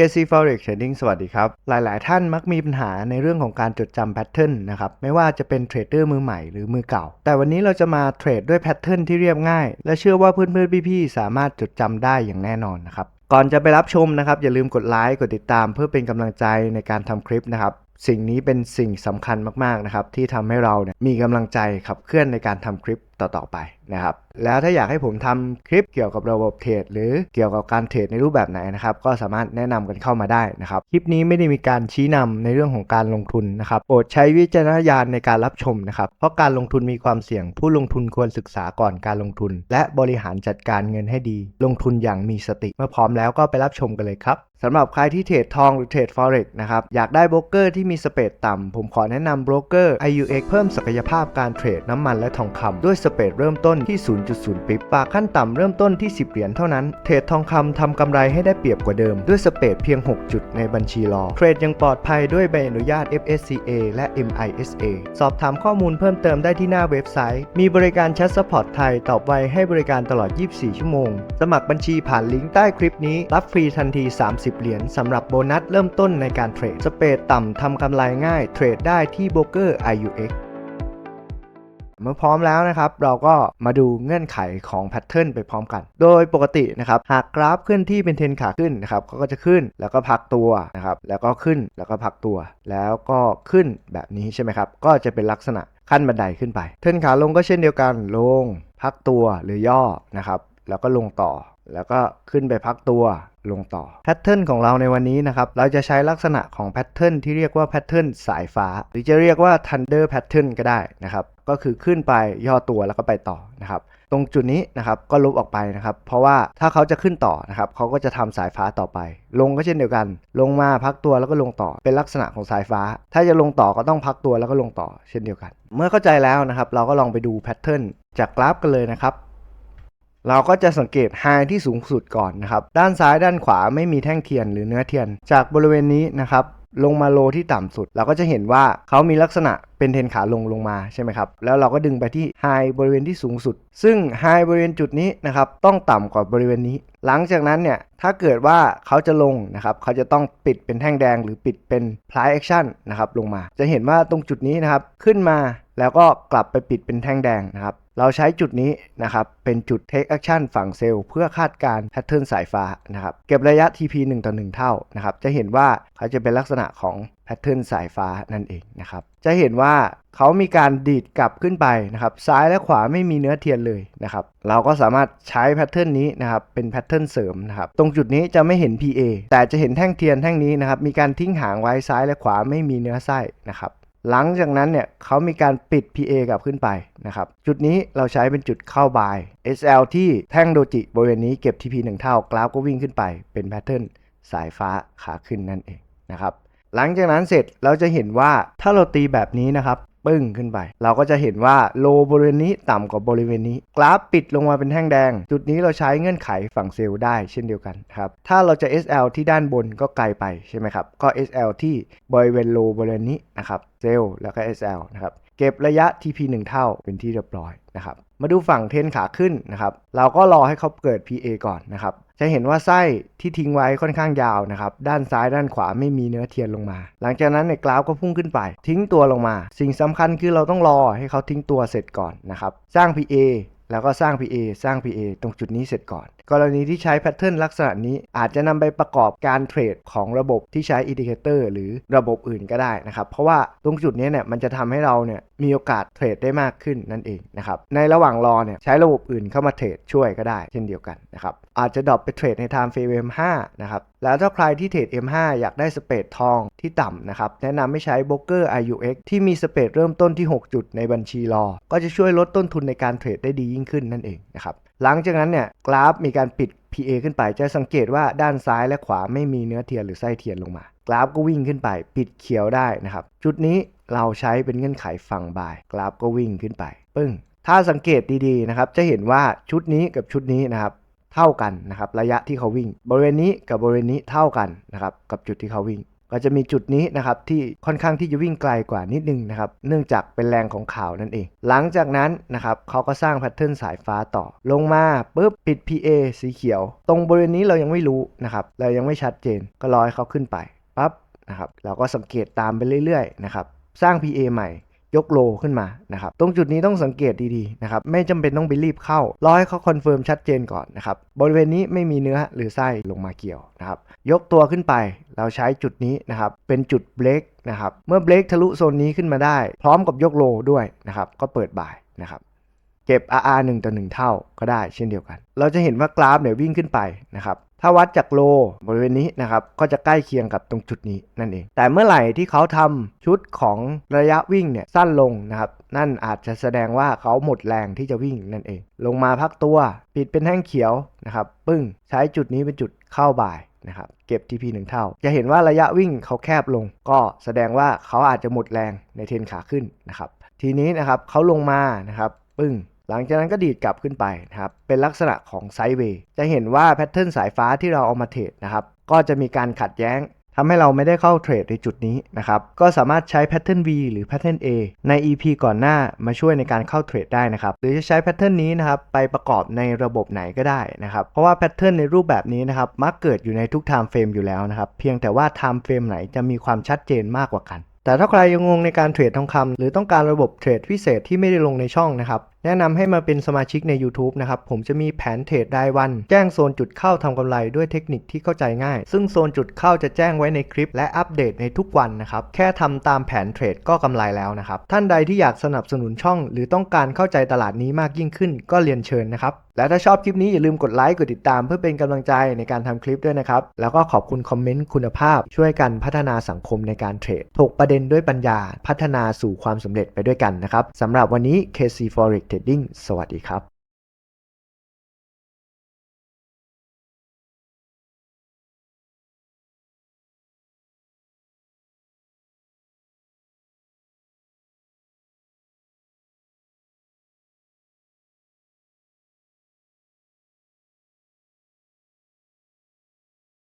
KC Forex Trading สวัสดีครับ หลาย ๆ ท่านมักมีปัญหาในเรื่องของการจดจำแพทเทิร์นนะครับ ไม่ว่าจะเป็นเทรดเดอร์มือใหม่หรือมือเก่า แต่วันนี้เราจะมาเทรดด้วยแพทเทิร์นที่เรียบง่าย และเชื่อว่าเพื่อน ๆ พี่ ๆ สามารถจดจำได้อย่างแน่นอนนะครับ ก่อนจะไปรับชมนะครับ อย่าลืมกดไลค์ กดติดตามเพื่อเป็นกำลังใจในการทำคลิปนะครับ สิ่งนี้เป็นสิ่งสำคัญมากๆนะครับที่ทำให้เราเนี่ยมีกำลังใจขับเคลื่อนในการทำคลิปต่อๆไปนะครับแล้วถ้าอยากให้ผมทำคลิปเกี่ยวกับระบบเทรดหรือเกี่ยวกับการเทรดในรูปแบบไหนนะครับก็สามารถแนะนำกันเข้ามาได้นะครับคลิปนี้ไม่ได้มีการชี้นำในเรื่องของการลงทุนนะครับโปรดใช้วิจารณญาณในการรับชมนะครับเพราะการลงทุนมีความเสี่ยง ผู้ลงทุนควรศึกษาก่อนการลงทุน และบริหารจัดการเงินให้ดี ลงทุนอย่างมีสติเมื่อพร้อมแล้วก็ไปรับชมกันเลยครับสำหรับใครที่เทรดทองหรือเทรด forex นะครับอยากได้โบรกเกอร์ที่มีสเปรดต่ำ ผมขอแนะนำโบรกเกอร์ IUX เพิ่มศักยภาพการเทรดน้ำมันและทองคำด้วยสเปรดเริ่มต้นที่ 0.0 ปิบฝากขั้นต่ำเริ่มต้นที่ 10 เหรียญเท่านั้น เทรดทองคำทำกำไรให้ได้เปรียบกว่าเดิม ด้วยสเปรดเพียง 6 จุดในบัญชีรอ เทรดยังปลอดภัยด้วยใบอนุญาต FSCA และ MISA สอบถามข้อมูลเพิ่มเติมได้ที่หน้าเว็บไซต์ มีบริการแชทสปอร์ตไทยตอบไวให้บริการตลอด 24 ชั่วโมง สมัครบัญชีผ่านลิงก์ใต้คลิปนี้ รับฟรีทันที 30 เหรียญสำหรับโบนัสเริ่มต้นในการเทรด สเปรดต่ำทำกำไรง่ายเทรดได้ที่โบรกเกอร์ IUX เมื่อพร้อมแล้วนะครับเราก็มาดูเงื่อนไขของแพทเทิร์นไปพร้อมกัน โดยปกตินะครับหากกราฟเคลื่อนที่เป็นเทนขาขึ้นนะครับเขาก็จะขึ้นแล้วก็พักตัวนะครับแล้วก็ขึ้นแล้วก็พักตัว แล้วก็ขึ้นแบบนี้ใช่ไหมครับก็จะเป็นลักษณะขั้นบันไดขึ้นไป เทนขาลงก็เช่นเดียวกันลง พักตัวหรือย่อนะครับแล้วก็ลงต่อ แล้วก็ขึ้นไปพักตัวลงต่อแพทเทิร์นของเราในวันนี้นะครับ เราจะใช้ลักษณะของแพทเทิร์นที่เรียกว่าแพทเทิร์นสายฟ้า หรือจะเรียกว่า Thunder Pattern ก็ได้นะครับ ก็คือขึ้นไปย่อตัวแล้วก็ไปต่อนะครับตรงจุดนี้นะครับก็ลบออกไปนะครับ เพราะว่าถ้าเขาจะขึ้นต่อนะครับเขาก็จะทำสายฟ้าต่อไป ลงก็เช่นเดียวกัน ลงมาพักตัวแล้วก็ลงต่อเป็นลักษณะของสายฟ้า ถ้าจะลงต่อก็ต้องพักตัวแล้วก็ลงต่อเช่นเดียวกัน เมื่อเข้าใจแล้วนะครับ เราก็ลองไปดูแพทเทิร์นจากกราฟกันเลยนะครับ เราก็จะสังเกตไฮที่สูงสุดก่อนนะครับ ด้านซ้ายด้านขวาไม่มีแท่งเทียนหรือเนื้อเทียน จากบริเวณนี้นะครับลงมาโลที่ต่ำสุด เราก็จะเห็นว่าเขามีลักษณะเป็นเทนขาลงลงมาใช่ไหมครับ แล้วเราก็ดึงไปที่ไฮบริเวณที่สูงสุด ซึ่งไฮบริเวณจุดนี้นะครับต้องต่ำกว่าบริเวณนี้ หลังจากนั้นเนี่ยถ้าเกิดว่าเขาจะลงนะครับเขาจะต้องปิดเป็นแท่งแดงหรือปิดเป็น price action นะครับลงมา จะเห็นว่าตรงจุดนี้นะครับขึ้นมาแล้วก็กลับไปปิดเป็นแท่งแดงนะครับ เราใช้จุดนี้นะครับ เป็นจุด take action ฝั่งเซลล์เพื่อคาดการแพทเทิร์นสายฟ้านะครับ เก็บระยะ TP 1ต่อ1เท่านะครับ จะเห็นว่าเขาจะเป็นลักษณะของแพทเทิร์นสายฟ้านั่นเองนะครับ จะเห็นว่าเขามีการดีดกลับขึ้นไปนะครับ ซ้ายและขวาไม่มีเนื้อเทียนเลยนะครับ เราก็สามารถใช้แพทเทิร์นนี้นะครับ เป็นแพทเทิร์นเสริมนะครับ ตรงจุดนี้จะไม่เห็น PA แต่จะเห็นแท่งเทียนแท่งนี้นะครับ มีการทิ้งหางไว้ซ้ายและขวาไม่มีเนื้อไส้นะครับ หลังจากนั้นเนี่ยเขามีการปิด PA กลับขึ้นไปนะครับ จุดนี้เราใช้เป็นจุดเข้าบาย SL ที่แท่งโดจิบริเวณนี้เก็บ TP 1 เท่ากราฟก็วิ่งขึ้นไปเป็นแพทเทิร์นสายฟ้าขาขึ้นนั่นเองนะครับ หลังจากนั้นเสร็จเราจะเห็นว่าถ้าเราตีแบบนี้นะครับปึ้งขึ้นไป เราก็จะเห็นว่าโลบริเวณนี้ต่ำกว่าบริเวณนี้ กราฟปิดลงมาเป็นแท่งแดง จุดนี้เราใช้เงื่อนไขฝั่งเซลล์ได้เช่นเดียวกันครับ ถ้าเราจะ SL ที่ด้านบนก็ไกลไปใช่ไหมครับ ก็ SL ที่บริเวณโลบริเวณนี้นะครับ เซลล์แล้วก็ SL นะครับเก็บระยะ TP 1 เท่าเป็นที่เรียบร้อยนะครับมาดูฝั่งเทนขาขึ้นนะครับเราก็รอให้เขาเกิด PA ก่อนนะครับจะเห็นว่าไส้ที่ทิ้งไว้ค่อนข้างยาวนะครับด้านซ้ายด้านขวาไม่มีเนื้อเทียนลงมา หลังจากนั้นในกราฟก็พุ่งขึ้นไป ทิ้งตัวลงมา สิ่งสำคัญคือเราต้องรอให้เขาทิ้งตัวเสร็จก่อนนะครับสร้าง PA แล้วก็สร้าง PA สร้าง PA ตรงจุดนี้เสร็จก่อนกรณีที่ใช้แพทเทิร์นลักษณะนี้อาจจะนำไปประกอบการเทรดของระบบที่ใช้อินดิเคเตอร์หรือระบบอื่นก็ได้นะครับ เพราะว่าตรงจุดนี้เนี่ยมันจะทำให้เราเนี่ยมีโอกาสเทรดได้มากขึ้นนั่นเองนะครับ ในระหว่างรอเนี่ยใช้ระบบอื่นเข้ามาเทรดช่วยก็ได้เช่นเดียวกันนะครับ อาจจะดรอปไปเทรดใน time frame M5 นะครับ แล้วถ้าใครที่เทรด M5 อยากได้สเปรดทองที่ต่ำนะครับ แนะนำให้ใช้โบรกเกอร์ IUX ที่มีสเปรดเริ่มต้นที่ 6 จุดในบัญชีรอ ก็จะช่วยลดต้นทุนในการเทรดได้ดียิ่งขึ้นนั่นเองนะครับ หลังจากนั้นเนี่ยกราฟมีการปิด PA ขึ้นไปจะสังเกตว่าด้านซ้ายและขวาไม่มีเนื้อเทียนหรือไส้เทียนลงมา กราฟก็วิ่งขึ้นไป ปิดเขียวได้นะครับ จุดนี้เราใช้เป็นเงื่อนไขฝั่งบ่าย กราฟก็วิ่งขึ้นไป ปึ้ง ถ้าสังเกตดีๆนะครับ จะเห็นว่าชุดนี้กับชุดนี้นะครับ เท่ากันนะครับ ระยะที่เขาวิ่ง บริเวณนี้กับบริเวณนี้เท่ากันนะครับ กับจุดที่เขาวิ่ง ก็จะมีจุดนี้นะครับที่ค่อนข้างที่จะวิ่งไกลกว่านิดนึงนะครับ เนื่องจากเป็นแรงของข่าวนั่นเอง หลังจากนั้นนะครับเขาก็สร้างแพทเทิร์นสายฟ้าต่อ ลงมาปุ๊บปิด PA สีเขียว ตรงบริเวณนี้เรายังไม่รู้นะครับเรายังไม่ชัดเจนก็รอให้เขาขึ้นไปปั๊บนะครับเราก็สังเกตตามไปเรื่อยๆนะครับสร้าง PA ใหม่ ยกโลขึ้นมานะครับตรงจุดนี้ต้องสังเกตดีๆนะครับไม่จำเป็นต้องไปรีบเข้ารอให้เขาคอนเฟิร์มชัดเจนก่อนนะครับบริเวณนี้ไม่มีเนื้อหรือไส้ลงมาเกี่ยวนะครับยกตัวขึ้นไปเราใช้จุดนี้นะครับเป็นจุดเบรกนะครับเมื่อเบรกทะลุโซนนี้ขึ้นมาได้ พร้อมกับยกโลด้วยนะครับก็เปิดบ่ายนะครับ เก็บ RR 1ต่อ1เท่าก็ได้เช่นเดียวกัน เราจะเห็นว่ากราฟเนี่ยวิ่งขึ้นไปนะครับ ถ้าวัดจากโลบริเวณนี้นะครับก็จะใกล้เคียงกับตรงจุดนี้นั่นเอง แต่เมื่อไหร่ที่เขาทำชุดของระยะวิ่งเนี่ยสั้นลงนะครับนั่นอาจจะแสดงว่าเขาหมดแรงที่จะวิ่งนั่นเอง ลงมาพักตัวปิดเป็นแท่งเขียวนะครับปึ้งใช้จุดนี้เป็นจุดเข้าบ่ายนะครับเก็บ TP 1 เท่า จะเห็นว่าระยะวิ่งเขาแคบลง ก็แสดงว่าเขาอาจจะหมดแรงในเทนขาขึ้นนะครับทีนี้นะครับเขาลงมานะครับ ปึ้งหลังจากนั้นก็ดีดกลับขึ้นไปนะครับเป็นลักษณะของไซด์เวย์จะเห็นว่าแพทเทิร์นสายฟ้าที่เราเอามาเทรดนะครับก็จะมีการขัดแย้งทำให้เราไม่ได้เข้าเทรดในจุดนี้นะครับ ก็สามารถใช้แพทเทิร์น V หรือแพทเทิร์น A ใน EP ก่อนหน้ามาช่วยในการเข้าเทรดได้นะครับ หรือจะใช้แพทเทิร์นนี้นะครับไปประกอบในระบบไหนก็ได้นะครับ เพราะว่าแพทเทิร์นในรูปแบบนี้นะครับมักเกิดอยู่ในทุก time frame อยู่แล้วนะครับ เพียงแต่ว่า time frame ไหนจะมีความชัดเจนมากกว่ากัน แต่ถ้าใครยังงงในการเทรดทองคำหรือต้องการระบบเทรดพิเศษที่ไม่ได้ลงในช่องนะครับแนะนำให้มาเป็นสมาชิกใน YouTube นะครับ ผมจะมีแผนเทรดรายวัน แจ้งโซนจุดเข้าทำกำไรด้วยเทคนิคที่เข้าใจง่าย ซึ่งโซนจุดเข้าจะแจ้งไว้ในคลิปและอัปเดตในทุกวันนะครับ แค่ทำตามแผนเทรดก็กำไรแล้วนะครับ ท่านใดที่อยากสนับสนุนช่อง หรือต้องการเข้าใจตลาดนี้มากยิ่งขึ้น ก็เรียนเชิญนะครับ และถ้าชอบคลิปนี้อย่าลืมกดไลค์ กดติดตาม เพื่อเป็นกำลังใจในการทำคลิปด้วยนะครับ แล้วก็ขอบคุณคอมเมนต์คุณภาพ ช่วยกันพัฒนาสังคมในการเทรดถกประเด็นด้วยปัญญา พัฒนาสู่ความสำเร็จไปด้วยกันนะครับสำหรับวันนี้ KC Forex ทรดดิ้งสวัสดีครับ